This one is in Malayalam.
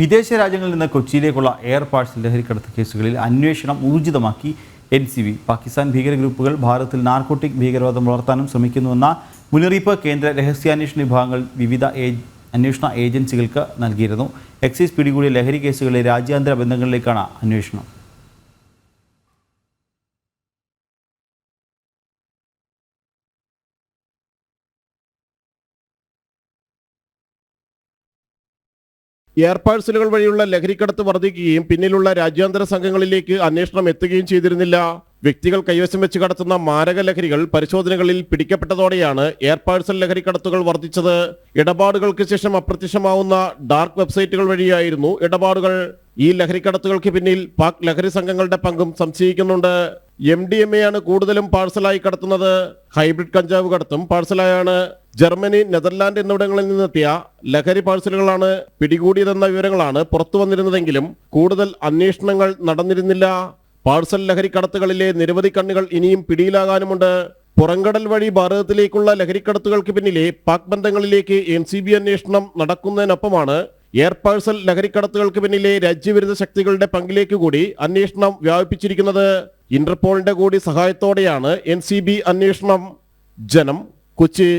വിദേശ രാജ്യങ്ങളിൽ നിന്ന് കൊച്ചിയിലേക്കുള്ള എയർ പാഴ്സൽ ലഹരിക്കടത്ത് കേസുകളിൽ അന്വേഷണം ഊർജിതമാക്കി എൻ സി ബി പാകിസ്ഥാൻ ഭീകര ഗ്രൂപ്പുകൾ ഭാരതത്തിൽ നാർക്കോട്ടിക് ഭീകരവാദം വളർത്താനും ശ്രമിക്കുന്നുവെന്ന മുന്നറിയിപ്പ് കേന്ദ്ര രഹസ്യാന്വേഷണ വിഭാഗങ്ങൾ വിവിധ അന്വേഷണ ഏജൻസികൾക്ക് നൽകിയിരുന്നു. എക്സൈസ് പിടികൂടിയ ലഹരി കേസുകളിലെ രാജ്യാന്തര ബന്ധങ്ങളിലേക്കാണ് അന്വേഷണം. എയർ പാഴ്സലുകൾ വഴിയുള്ള ലഹരിക്കടത്ത് വർദ്ധിക്കുകയും പിന്നിലുള്ള രാജ്യാന്തര സംഘങ്ങളിലേക്ക് അന്വേഷണം എത്തുകയും ചെയ്തിരുന്നില്ല. വ്യക്തികൾ കൈവശം വെച്ച് കടത്തുന്ന മാരക ലഹരികൾ പരിശോധനകളിൽ പിടിക്കപ്പെട്ടതോടെയാണ് എയർ പാഴ്സൽ ലഹരിക്കടത്തുകൾ വർദ്ധിച്ചത്. ഇടപാടുകൾക്ക് ശേഷം അപ്രത്യക്ഷമാവുന്ന ഡാർക്ക് വെബ്സൈറ്റുകൾ വഴിയായിരുന്നു ഇടപാടുകൾ. ഈ ലഹരിക്കടത്തുകൾക്ക് പിന്നിൽ പാക് ലഹരി സംഘങ്ങളുടെ പങ്കും സംശയിക്കുന്നുണ്ട്. എം ഡി എം എ ആണ് കൂടുതലും പാഴ്സലായി കടത്തുന്നത്. ഹൈബ്രിഡ് കഞ്ചാവ് കടത്തും പാഴ്സലായാണ്. ജർമ്മനി നെതർലാൻഡ് എന്നിവിടങ്ങളിൽ നിന്നെത്തിയ ലഹരി പാഴ്സലുകളാണ് പിടികൂടിയതെന്ന വിവരങ്ങളാണ് പുറത്തു വന്നിരുന്നതെങ്കിലും കൂടുതൽ അന്വേഷണങ്ങൾ നടന്നിരുന്നില്ല. പാഴ്സൽ ലഹരി കടത്തുകളിലെ നിരവധി കണ്ണുകൾ ഇനിയും പിടിയിലാകാനുമുണ്ട്. പുറംകടൽ വഴി ഭാരതത്തിലേക്കുള്ള ലഹരിക്കടത്തുകൾക്ക് പിന്നിലെ പാക് ബന്ധങ്ങളിലേക്ക് എൻ സി ബി അന്വേഷണം നടക്കുന്നതിനൊപ്പമാണ് എയർ പാഴ്സൽ ലഹരിക്കടത്തുകൾക്ക് പിന്നിലെ രാജ്യവിരുദ്ധ ശക്തികളുടെ പങ്കിലേക്ക് കൂടി അന്വേഷണം വ്യാപിപ്പിച്ചിരിക്കുന്നത്. ഇന്റർപോളിന്റെ കൂടി സഹായത്തോടെയാണ് എൻ അന്വേഷണം. ജനം കൊച്ചി.